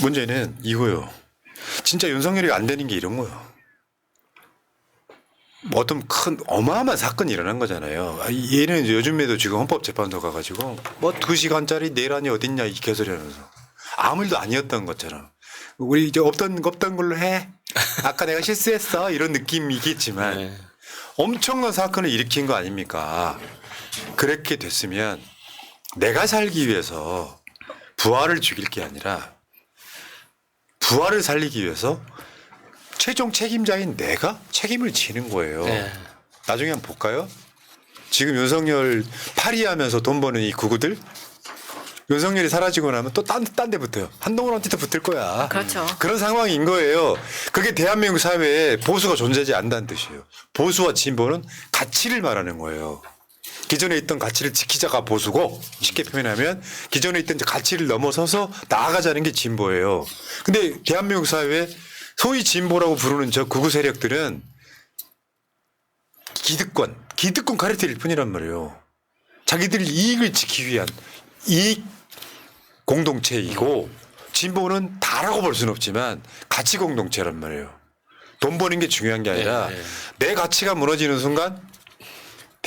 문제는 이거요. 진짜 윤석열이 안 되는 게 이런 거요. 뭐 어떤 큰 어마어마한 사건이 일어난 거잖아요. 아, 얘는 요즘에도 지금 헌법재판소 가가지고 뭐 두 시간짜리 내란이 어딨냐 이 개소리 하면서 아무 일도 아니었던 것처럼 우리 이제 없던 없던 걸로 해. 아까 내가 실수했어 이런 느낌이겠지만 네. 엄청난 사건을 일으킨 거 아닙니까? 그렇게 됐으면 내가 살기 위해서 부하를 죽일 게 아니라 부하를 살리기 위해서 최종 책임자인 내가 책임을 지는 거예요. 네. 나중에 한번 볼까요? 지금 윤석열 파리하면서 돈 버는 이 구구들 윤석열이 사라지고 나면 또 딴 딴 데 붙어요. 한동훈한테 또 붙을 거야. 그렇죠. 그런 상황인 거예요. 그게 대한민국 사회에 보수가 존재하지 않는다는 뜻이에요. 보수와 진보는 가치를 말하는 거예요. 기존에 있던 가치를 지키자가 보수고 쉽게 표현하면 기존에 있던 가치를 넘어서서 나아가자는 게 진보예요. 근데 대한민국 사회에 소위 진보라고 부르는 저 극우 세력들은 기득권, 기득권 카르텔일 뿐이란 말이에요. 자기들 이익을 지키기 위한 이익 공동체이고 진보는 다라고 볼 수는 없지만 가치 공동체란 말이에요. 돈 버는 게 중요한 게 아니라 네, 네. 내 가치가 무너지는 순간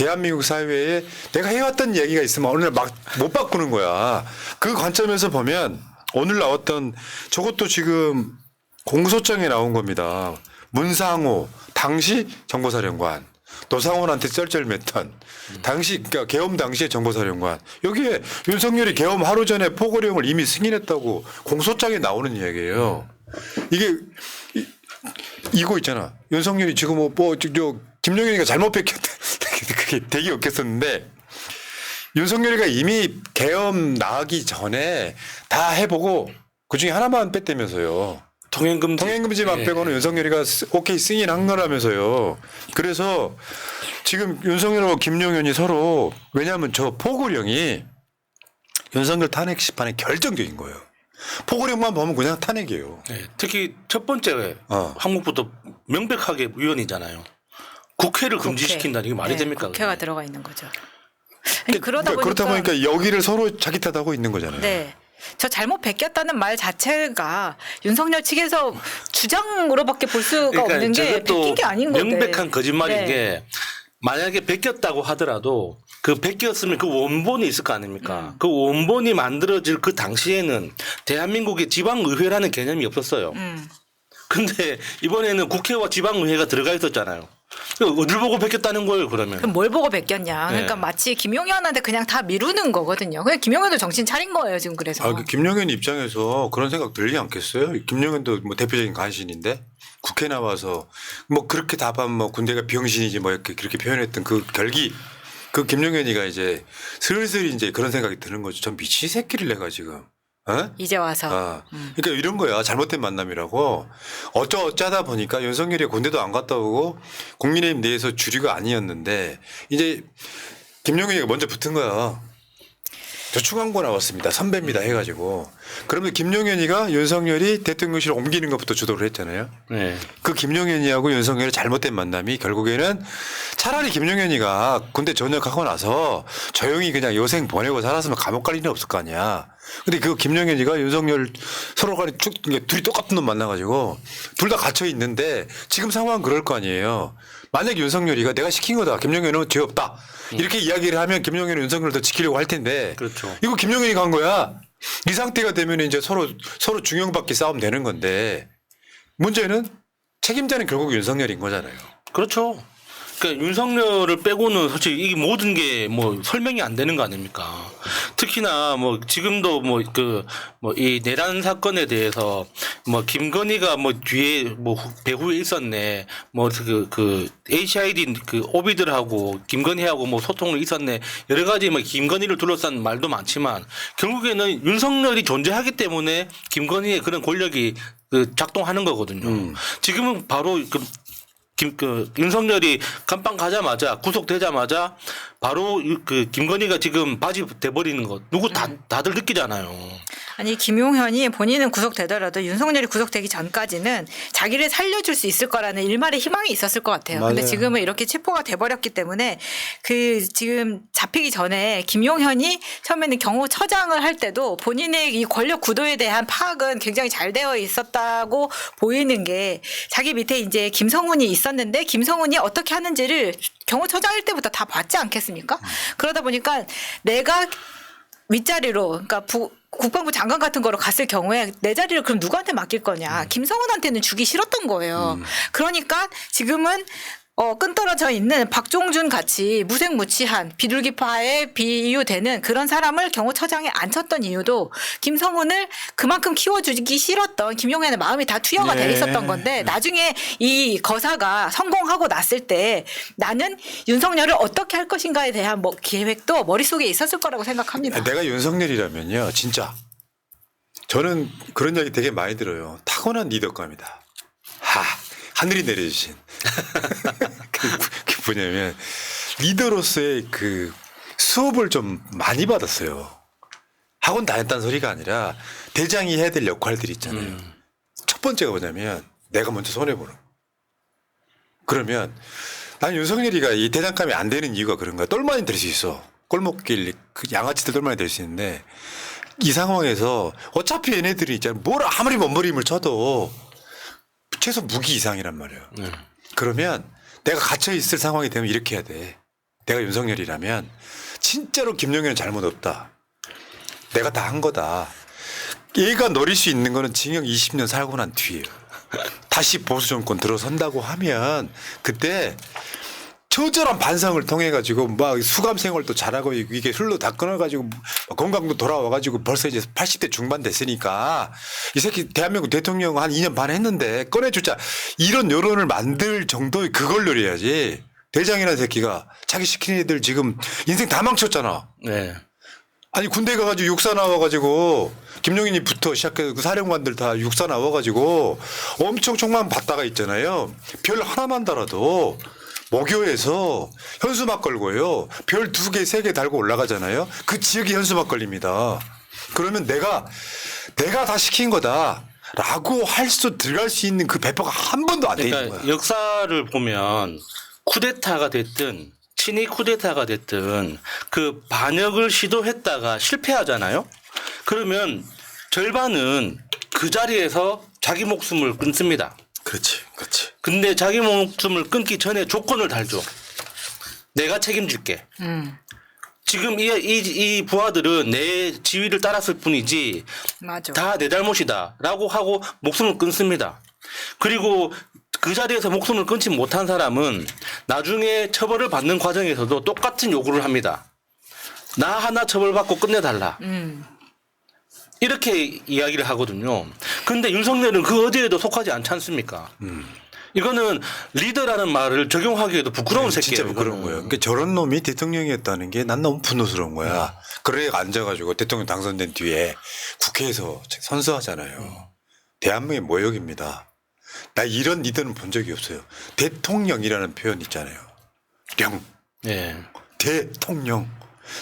대한민국 사회에 내가 해왔던 얘기가 있으면 어느 날 막 못 바꾸는 거야. 그 관점에서 보면 오늘 나왔던 저것도 지금 공소장에 나온 겁니다. 문상호 당시 정보사령관 노상원한테 쩔쩔맸던 당시 그러니까 계엄 당시의 정보사령관 여기에 윤석열이 계엄 하루 전에 포고령을 이미 승인했다고 공소장에 나오는 이야기예요. 이게 이, 이거 있잖아. 윤석열이 지금 뭐, 뭐, 저, 저 김용현이가 잘못 뺏겼다. 그게 되게 웃겼었는데 윤석열이가 이미 계엄 나가기 전에 다 해보고 그 중에 하나만 뺐다면서요. 통행금지. 통행금지만 예. 빼고는 윤석열이가 스- 오케이 승인한 거라면서요. 그래서 지금 윤석열하고 김용현이 서로 왜냐하면 저 포고령이 윤석열 탄핵 심판에 결정적인 거예요. 포고령만 보면 그냥 탄핵이에요. 네, 특히 첫 번째 어. 항목부터 명백하게 위헌이잖아요. 국회를 금지시킨다는 이게 말이 네, 됩니까? 국회가 그게? 들어가 있는 거죠. 아니, 그러다 그러니까 보니까, 그렇다 보니까 여기를 서로 자기 탓하고 있는 거잖아요. 네. 저 잘못 베꼈다는 말 자체가 윤석열 측에서 주장으로밖에 볼 수가 없는 게 베낀 게 아닌 건데. 명백한 거짓말인 네. 게 만약에 베꼈다고 하더라도 그 베꼈으면 그 원본이 있을 거 아닙니까? 음. 그 원본이 만들어질 그 당시에는 대한민국의 지방의회라는 개념이 없었어요. 음. 근데 이번에는 국회와 지방의회가 들어가 있었잖아요. 그러니까 어딜 보고 베꼈다는 거예요, 그러면. 그럼 뭘 보고. 그러니까 네. 마치 김용현한테 그냥 다 미루는 거거든요. 그냥 김용현도 정신 차린 거예요, 지금 그래서. 아, 그 김용현 입장에서 그런 생각 들지 않겠어요? 김용현도 뭐 대표적인 간신인데 국회 나와서 뭐 그렇게 답하면 뭐 군대가 병신이지 뭐 이렇게 그렇게 표현했던 그 결기 그 김용현이가 이제 슬슬 이제 그런 생각이 드는 거죠. 전 미친 새끼를 내가 지금. 어? 이제 와서. 아, 그러니까 이런 거야. 잘못된 만남이라고. 어쩌 어쩌다 보니까 윤석열이 군대도 안 갔다 오고 국민의힘 내에서 주류가 아니었는데 이제 김용현이가 먼저 붙은 거야. 저 충안고 나왔습니다. 선배입니다. 해가지고. 그러면 김용현이가 윤석열이 대통령실 옮기는 것부터 주도를 했잖아요. 네. 그 김용현이하고 윤석열의 잘못된 만남이 결국에는 차라리 김용현이가 군대 전역하고 나서 조용히 그냥 여생 보내고 살았으면 감옥 갈 일은 없을 거 아니야. 근데 그 김용현이가 윤석열 서로 간에 쭉 둘이 똑같은 놈 만나가지고 둘 다 갇혀 있는데 지금 상황은 그럴 거 아니에요. 만약에 윤석열이가 내가 시킨 거다. 김용현은 죄 없다. 이렇게 이야기를 하면 김용현은 윤석열을 더 지키려고 할 텐데. 그렇죠. 이거 김용현이 간 거야. 이 상태가 되면 이제 서로 서로 중형받기 싸움 되는 건데 문제는 책임자는 결국 윤석열인 거잖아요. 그렇죠. 그러니까 윤석열을 빼고는 솔직히 이 모든 게 뭐 설명이 안 되는 거 아닙니까? 특히나 뭐 지금도 뭐 그 뭐 이 내란 사건에 대해서 뭐 김건희가 뭐 뒤에 뭐 후- 배후에 있었네 뭐그그 HID 그 오비들하고 김건희하고 뭐 소통을 있었네 여러 가지 뭐 김건희를 둘러싼 말도 많지만 결국에는 윤석열이 존재하기 때문에 김건희의 그런 권력이 그 작동하는 거거든요. 지금은 바로 그 김, 그, 윤석열이 감방 가자마자 구속되자마자 바로 유- 그 김건희가 지금 바지 돼버리는 거 누구 다, 다들 느끼잖아요. 아니 김용현이 본인은 구속되더라도 윤석열이 구속되기 전까지는 자기를 살려줄 수 있을 거라는 일말의 희망이 있었을 것 같아요. 근데 맞아요. 지금은 이렇게 체포가 돼버렸기 때문에 그 지금 잡히기 전에 김용현이 처음에는 경호처장을 할 때도 본인의 이 권력 구도에 대한 파악은 굉장히 잘 되어 있었다고 보이는 게 자기 밑에 이제 김성훈이 있 었는데 김성훈이 어떻게 하는지를 경호처장일 때부터 다 봤지 않겠습니까? 그러다 보니까 내가 윗자리로 그러니까 부, 국방부 장관 같은 거로 갔을 경우에 내 자리를 그럼 누구한테 맡길 거냐 김성훈한테는 주기 싫었던 거예요. 그러니까 지금은 어, 끈떨어져 있는 박종준 같이 무색무취한 비둘기파에 비유되는 그런 사람을 경호처장에 앉혔던 이유도 김성훈을 그만큼 키워주기 싫었던 김용현의 마음이 다 투여가 돼 예. 있었던 건데 나중에 이 거사가 성공하고 났을 때 나는 윤석열을 어떻게 할 것인가에 대한 뭐 계획도 머릿속에 있었을 거라고 생각합니다. 내가 윤석열이라면요, 진짜. 저는 그런 이야기 되게 많이 들어요. 타고난 리더감이다. 하, 하늘이 내려주신. 그, 그 뭐냐면, 리더로서의 그 수업을 좀 많이 받았어요. 학원 다녔다는 소리가 아니라 대장이 해야 될 역할들이 있잖아요. 첫 번째가 뭐냐면, 내가 먼저 손해보는. 거. 그러면 난 윤석열이가 이 대장감이 안 되는 이유가 그런 거야. 똘마니 될 수 있어. 꼴목길 그 양아치들 똘마니 될 수 있는데 이 상황에서 어차피 얘네들이 있잖아. 뭘 아무리 먼부림을 쳐도 최소 무기 이상이란 말이에요. 네. 그러면 내가 갇혀 있을 상황이 되면 이렇게 해야 돼. 내가 윤석열이라면 진짜로 김용현은 잘못 없다. 내가 다 한 거다. 얘가 노릴 수 있는 거는 징역 20년 살고 난 뒤에요. 다시 보수 정권 들어선다고 하면 그때 처절한 반성을 통해 가지고 막 수감 생활도 잘하고 이게 술로 다 끊어 가지고 건강도 돌아와 가지고 벌써 이제 80대 중반 됐으니까 이 새끼 대한민국 대통령 한 2년 반 했는데 꺼내주자 이런 여론을 만들 정도의 그걸 노려야지 대장이라는 새끼가 자기 시킨 애들 지금 인생 다 망쳤잖아. 네. 아니 군대 가가지고 육사 나와가지고 김용인이부터 시작해서 그 사령관들 다 육사 나와가지고 엄청 총만 받다가 있잖아요. 별 하나만 달아도 목요에서 현수막 걸고요. 별 두 개, 세 개 달고 올라가잖아요. 그 지역이 현수막 걸립니다. 그러면 내가 내가 다 시킨 거다. 라고 할 수 들어갈 수 있는 그 배포가 한 번도 안 돼 있는 그러니까 거야. 역사를 보면 쿠데타가 됐든 친위 쿠데타가 됐든 그 반역을 시도했다가 실패하잖아요. 그러면 절반은 그 자리에서 자기 목숨을 끊습니다. 그렇지. 근데 자기 목숨을 끊기 전에 조건을 달죠. 내가 책임질게. 음, 지금 이, 이, 이 부하들은 내 지위를 따랐을 뿐이지 맞아. 다내 잘못이다. 라고 하고 목숨을 끊습니다. 그리고 그 자리에서 목숨을 끊지 못한 사람은 나중에 처벌을 받는 과정에서도 똑같은 요구를 합니다. 나 하나 처벌받고 끝내달라. 음, 이렇게 이야기를 하거든요. 근데 윤석열은 그 어디에도 속하지 않지 않습니까? 이거는 리더라는 말을 적용하기에도 부끄러운 새끼예요. 네, 진짜 부끄러운 이거는. 거예요. 그러니까 저런 놈이 대통령이었다는 게 난 너무 분노스러운 거야. 그래 앉아가지고 대통령 당선된 뒤에 국회에서 선서하잖아요. 대한민국의 모욕입니다. 나 이런 리더는 본 적이 없어요. 대통령이라는 표현 있잖아요. 령. 예. 대통령.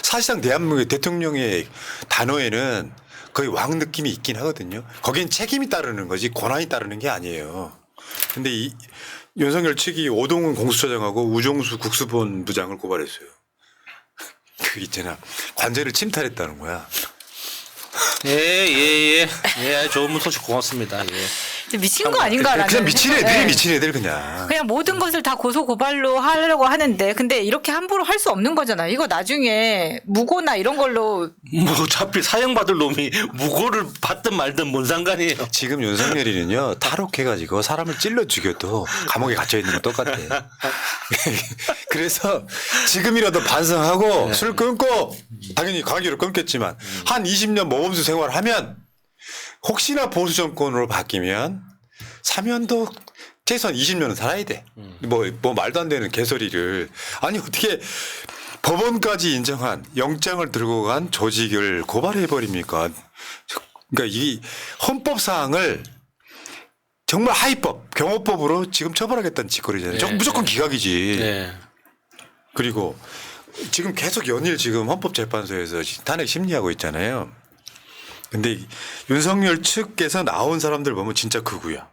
사실상 대한민국의 대통령의 단어에는 거의 왕 느낌이 있긴 하거든요. 거긴 책임이 따르는 거지 권한이 따르는 게 아니에요. 근데 이 윤석열 측이 오동훈 공수처장하고 우종수 국수본 부장을 고발했어요. 그 있잖아 관제를 침탈했다는 거야. 예, 예, 예. 예, 좋은 소식 고맙습니다. 예. 미친 거 아닌가라는. 그냥 미친 애들이 네. 미친 애들 그냥. 그냥 모든 것을 다 고소 고발로 하려고 하는데 근데 이렇게 함부로 할 수 없는 거잖아. 이거 나중에 무고나 이런 걸로 뭐 어차피 사형받을 놈이 무고를 받든 말든 뭔 상관이에요. 지금 윤석열이는요 탈옥해가지고 사람을 찔러 죽여도 감옥에 갇혀 있는 건 똑같아. 그래서 지금이라도 반성하고 술 끊고 당연히 가기로 끊겠지만 한 20년 모범수 생활하면 혹시나 보수 정권으로 바뀌면 사면도 최소한 20년은 살아야 돼. 뭐, 뭐 말도 안 되는 개소리를 아니 어떻게 법원까지 인정한 영장을 들고 간 조직을 고발해 버립니까? 그러니까 이 헌법 사항을 정말 하위법, 경호법으로 지금 처벌하겠다는 짓거리잖아요. 네, 저 무조건 네. 기각이지. 네. 그리고 지금 계속 연일 지금 헌법재판소에서 탄핵 심리하고 있잖아요. 근데 이 윤석열 측에서 나온 사람들 보면 진짜 극우야.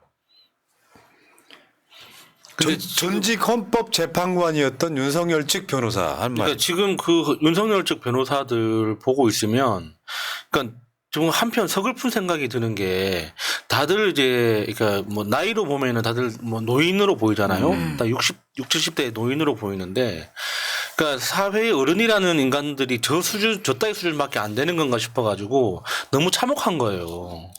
전, 전직 헌법재판관이었던 윤석열 측 변호사 한 말. 그러니까 지금 그 윤석열 측 변호사들 보고 있으면, 그러니까 좀 한편 서글픈 생각이 드는 게 다들 이제 그러니까 뭐 나이로 보면은 다들 뭐 노인으로 보이잖아요. 다 60, 60, 70대 노인으로 보이는데, 그러니까 사회의 어른이라는 인간들이 저 수준, 저 따위 수준밖에 안 되는 건가 싶어가지고 너무 참혹한 거예요.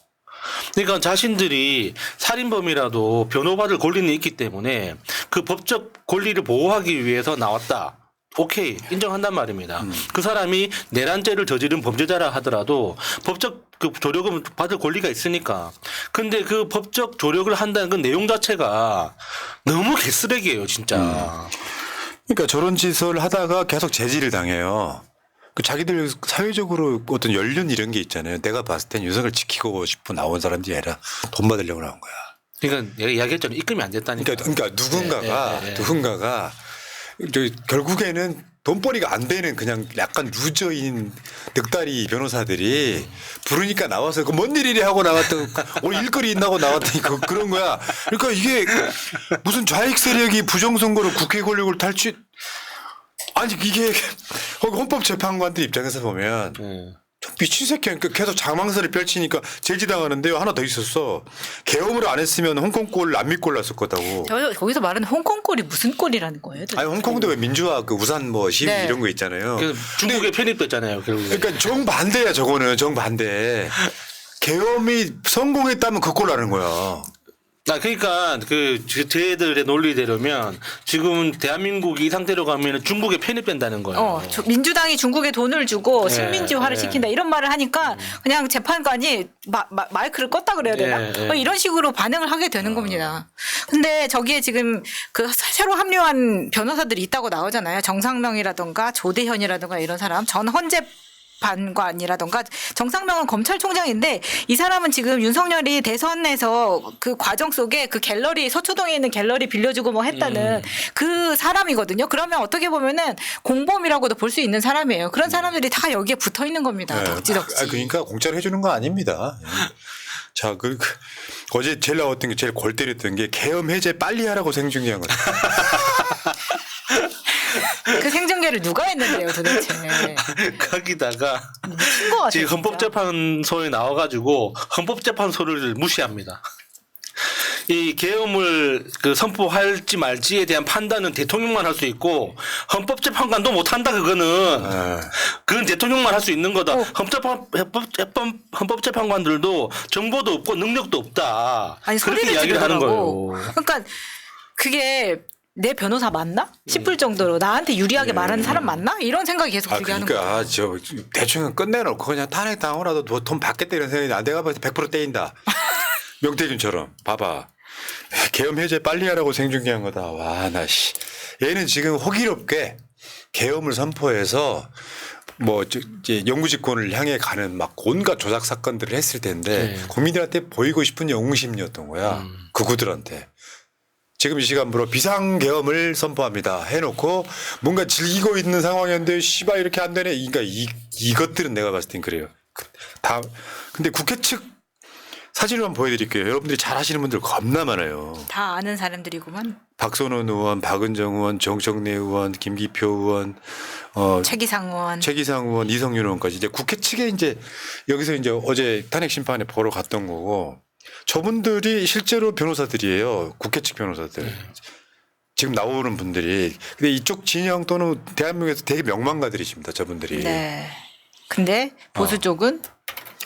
그러니까 자신들이 살인범이라도 변호받을 권리는 있기 때문에 그 법적 권리를 보호하기 위해서 나왔다. 오케이 인정한단 말입니다. 그 사람이 내란죄를 저지른 범죄자라 하더라도 법적 그 조력은 받을 권리가 있으니까. 근데 그 법적 조력을 한다는 그 내용 자체가 너무 개쓰레기예요, 진짜. 그러니까 저런 짓을 하다가 계속 제지를 당해요. 그 자기들 사회적으로 어떤 연륜 이런 게 있잖아요. 내가 봤을 땐 윤석을 지키고 싶어 나온 사람들이 아니라 돈 받으려고 나온 거야. 그러니까 내가 이야기했잖아. 입금이 안 됐다니까. 그러니까, 그러니까 누군가가 네, 네, 네. 누군가가 저 결국에는 돈벌이가 안 되는 그냥 약간 루저인 늑다리 변호사들이 부르니까 나와서 그 뭔 일이래 하고 나왔던 오늘 일거리 있나고 나왔더니 그, 그런 거야. 그러니까 이게 무슨 좌익 세력이 부정선거로 국회 권력을 탈취 아니 이게 헌법재판관들 입장에서 보면 네. 좀 미친 새끼야. 그러니까 계속 장망설을 펼치니까 제지당하는데요. 하나 더 있었어. 계엄을 안 했으면 홍콩골 남미골 났을 거다고. 저 거기서 말하는 홍콩 꼴이 무슨 꼴이라는 거예요? 도대체? 아니 홍콩도 왜 민주화 그 우산 뭐 시위 네. 이런 거 있잖아요. 그래서 중국에 편입됐잖아요, 결국에. 그러니까 정 반대야 저거는 정 반대. 계엄이 성공했다면 그 꼴라는 거야. 아, 그러니까 그 쟤들의 논리대로면 지금 대한민국이 이 상태로 가면 중국에 편입 된다는 거예요. 어, 저- 민주당이 중국에 돈을 주고 네, 식민지화를 네. 시킨다 이런 말을 하니까 그냥 재판관이 마, 마, 마이크를 껐다 그래야 되나? 네, 네. 어, 이런 식으로 반응을 하게 되는 겁니다. 근데 저기에 지금 그 새로 합류한 변호사들이 있다고 나오잖아요. 정상명이라던가 조대현이라던가 이런 사람 전 헌재 반관이라던가 정상명은 검찰총장인데 이 사람은 지금 윤석열이 대선에서 그 과정 속에 그 갤러리 서초동에 있는 갤러리 빌려주고 뭐 했다는 그 사람이거든요. 그러면 어떻게 보면은 공범이라고도 볼 수 있는 사람이에요. 그런 사람들이 다 여기에 붙어 있는 겁니다. 덕지덕지. 아, 그러니까 공짜로 해주는 거 아닙니다. 자, 그, 그 어제 제일 나왔던 게 제일 골 때렸던 게 계엄 해제 빨리 하라고 생중계한 거죠. 그 생중계를 누가 했는데요, 도대체. 거기다가 거 같아요. 지금. 헌법재판소에 나와가지고 헌법재판소를 무시합니다. 이 계엄을 그 선포할지 말지에 대한 판단은 대통령만 할 수 있고 헌법재판관도 못 한다 그거는 아, 그건 대통령만 할 수 있는 거다. 어. 헌법재판 헌법재판 헌법재판관들도 정보도 없고 능력도 없다. 아니 그렇게 소리를 이야기를 하는 지르더라고. 거예요. 그러니까 그게 내 변호사 맞나 싶을 정도로 나한테 유리하게 말하는 사람 맞나 이런 생각이 계속 아 들게 하는 거예요. 그러니까 저 대충 끝내놓고 그냥 탄핵 당하라도 뭐 돈 받겠다 이런 생각이 나. 내가 봤을 때 100% 떼인다. 명태균처럼 봐봐. 계엄 해제 빨리 하라고 생중계한 거다. 와, 나 씨. 얘는 지금 호기롭게 계엄을 선포해서 뭐 저- 이제 영구집권을 향해 가는 막 온갖 조작 사건들을 했을 텐데 네. 국민들한테 보이고 싶은 영웅심이었던 거야. 그구들한테. 지금 이 시간부로 비상계엄을 선포합니다. 해놓고 뭔가 즐기고 있는 상황이었는데 씨발 이렇게 안 되네. 그러니까 이, 이것들은 내가 봤을 땐 그래요. 그- 다 근데 국회 측 사진을 한번 보여드릴게요. 여러분들이 잘 아시는 분들 겁나 많아요. 다 아는 사람들이구만. 박선원 의원, 박은정 의원, 정청래 의원, 김기표 의원, 어, 최기상 의원. 최기상 의원, 이성윤 의원까지 이제 국회 측에 이제 여기서 이제 어제 탄핵 심판에 보러 갔던 거고 저분들이 실제로 변호사들이에요. 국회 측 변호사들. 지금 나오는 분들이. 근데 이쪽 진영 또는 대한민국에서 되게 명망가들이십니다. 저분들이. 네. 근데 보수 어. 쪽은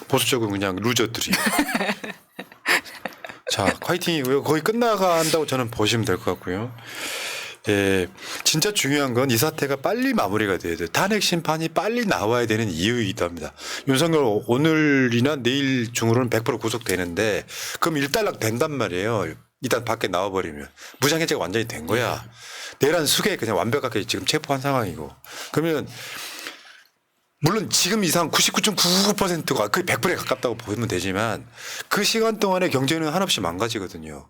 보수 쪽은 그냥 루저들이. 자, 화이팅이고요. 거의 끝나간다고 저는 보시면 될 것 같고요. 예, 진짜 중요한 건 이 사태가 빨리 마무리가 돼야 돼요. 탄핵 심판이 빨리 나와야 되는 이유이기도 합니다. 윤석열 오늘이나 내일 중으로는 100% 구속되는데 그럼 일단락 된단 말이에요. 일단 밖에 나와버리면 무장해제가 완전히 된 거야. 내란 수계 그냥 완벽하게 지금 체포한 상황이고 그러면 물론 지금 이상 99.99%가 거의 100%에 가깝다고 보면 되지만 그 시간 동안에 경제는 한없이 망가지거든요.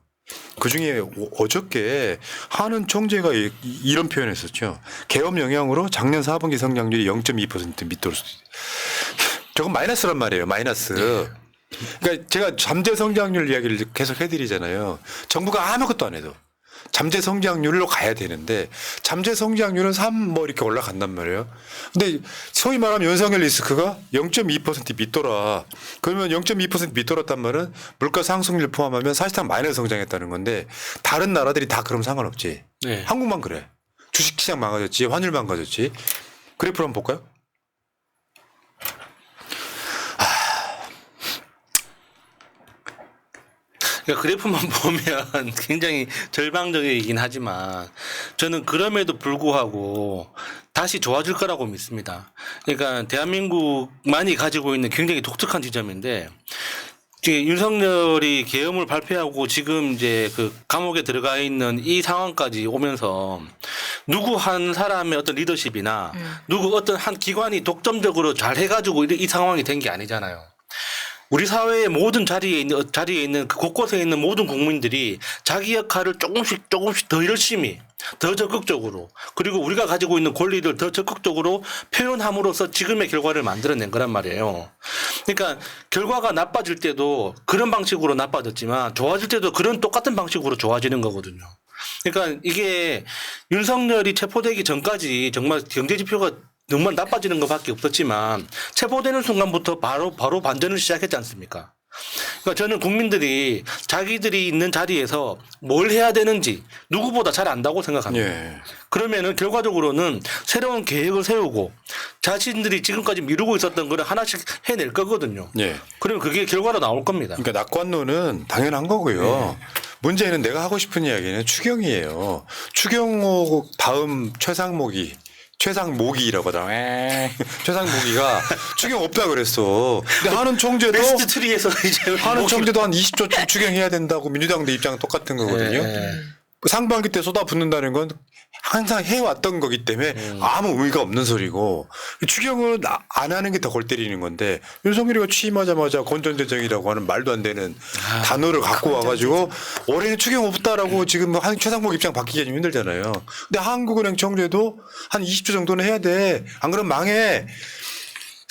그 중에 어저께 한은 총재가 이- 이런 표현을 했었죠. 개업 영향으로 작년 4분기 성장률이 0.2% 밑으로. 저건 마이너스란 말이에요. 마이너스. 그러니까 제가 잠재 성장률 이야기를 계속 해드리잖아요. 정부가 아무것도 안 해도. 잠재 성장률로 가야 되는데 잠재 성장률은 3 뭐 이렇게 올라간단 말이에요. 근데 소위 말하면 연상률 리스크가 0.2% 밑돌아. 그러면 0.2% 밑돌았단 말은 물가 상승률 포함하면 사실상 마이너스 성장했다는 건데 다른 나라들이 다 그럼 상관없지. 네. 한국만 그래. 주식시장 망가졌지, 환율 망가졌지. 그래프를 한번 볼까요? 그러니까 그래프만 보면 굉장히 절방적이긴 하지만 저는 그럼에도 불구하고 다시 좋아질 거라고 믿습니다. 그러니까 대한민국만이 가지고 있는 굉장히 독특한 지점인데 윤석열이 계엄을 발표하고 지금 이제 그 감옥에 들어가 있는 이 상황까지 오면서 누구 한 사람의 어떤 리더십이나 누구 어떤 한 기관이 독점적으로 잘 해가지고 이- 이 상황이 된 게 아니잖아요. 우리 사회의 모든 자리에 있는 자리에 있는 그 곳곳에 있는 모든 국민들이 자기 역할을 조금씩 조금씩 더 열심히 더 적극적으로 그리고 우리가 가지고 있는 권리를 더 적극적으로 표현함으로써 지금의 결과를 만들어낸 거란 말이에요. 그러니까 결과가 나빠질 때도 그런 방식으로 나빠졌지만 좋아질 때도 그런 똑같은 방식으로 좋아지는 거거든요. 그러니까 이게 윤석열이 체포되기 전까지 정말 경제 지표가 정말 나빠지는 것밖에 없었지만 체포되는 순간부터 바로 바로 반전을 시작했지 않습니까? 그러니까 저는 국민들이 자기들이 있는 자리에서 뭘 해야 되는지 누구보다 잘 안다고 생각합니다. 예. 그러면은 결과적으로는 새로운 계획을 세우고 자신들이 지금까지 미루고 있었던 거를 하나씩 해낼 거거든요. 예. 그러면 그게 결과로 나올 겁니다. 그러니까 낙관론은 당연한 거고요. 문제는 내가 하고 싶은 이야기는 추경이에요. 추경호 다음 최상목이 최상목이라고 하더라. 에 최상목이가 추경 없다 그랬어. 근데 하는 총재도 베스트 트리에서 이제 하는 목이- 총재도 한 20조쯤 추경해야 된다고 민주당도 입장 똑같은 거거든요. 예. 상반기 때 쏟아붓는다는 건 항상 해왔던 거기 때문에 아무 의미가 없는 소리고 추경을 나- 안 하는 게 더 골 때리는 건데 윤석열이가 취임하자마자 건전재정이라고 하는 말도 안 되는 단어를 갖고 와가지고 올해는 추경 없다라고 지금 한 최상목 입장 바뀌기 좀 힘들잖아요. 근데 한국은행 총재도 한 20조 정도는 해야 돼. 안 그러면 망해.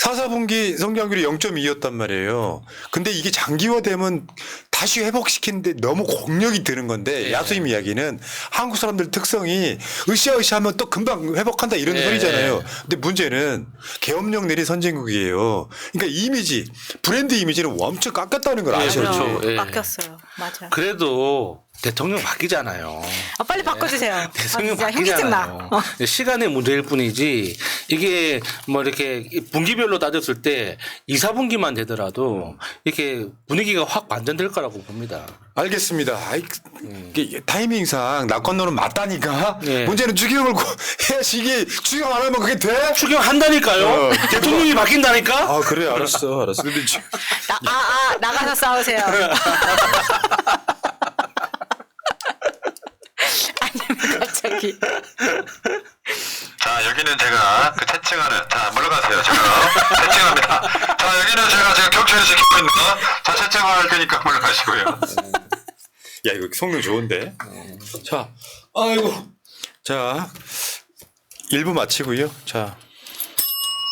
사사분기 성장률이 0.2였단 말이에요. 근데 이게 장기화되면 다시 회복시키는데 너무 공력이 드는 건데 예. 야수임 이야기는 한국 사람들 특성이 으쌰으쌰하면 또 금방 회복한다 이런 예. 소리잖아요. 근데 문제는 계엄령 내린 선진국이에요. 그러니까 이미지 브랜드 이미지는 엄청 깎였다는 걸 예, 아셔야죠. 그렇죠. 예. 바뀌었어요. 맞아. 그래도 대통령 바뀌잖아요. 아, 빨리 바꿔주세요. 아, 대통령 현기증 나. 바뀌잖아요. 어. 시간의 문제일 뿐이지 이게 뭐 이렇게 분기별로 따졌을 때 2, 4분기만 되더라도 이렇게 분위기가 확 반전될 거라고 봅니다. 알겠습니다. 아이, 이게 타이밍상 낙관론은 맞다니까. 예. 문제는 추경을 고- 해야지 이게 추경 안 하면 그게 돼? 추경한다니까요. 어. 대통령이 바뀐다니까. 아 그래 알았어 알았어. 근데 지- 나, 아, 아, 나가서 싸우세요. 아니면 자 여기는 제가 그 채팅하는 자 물러가세요? 지금 채팅합니다. 자 여기는 제가 지금 경찰이 지키고 있는 자 채팅할 테니까 물러가시고요? 야 이거 성능 좋은데. 자, 아이고. 자, 1부 마치고요. 자,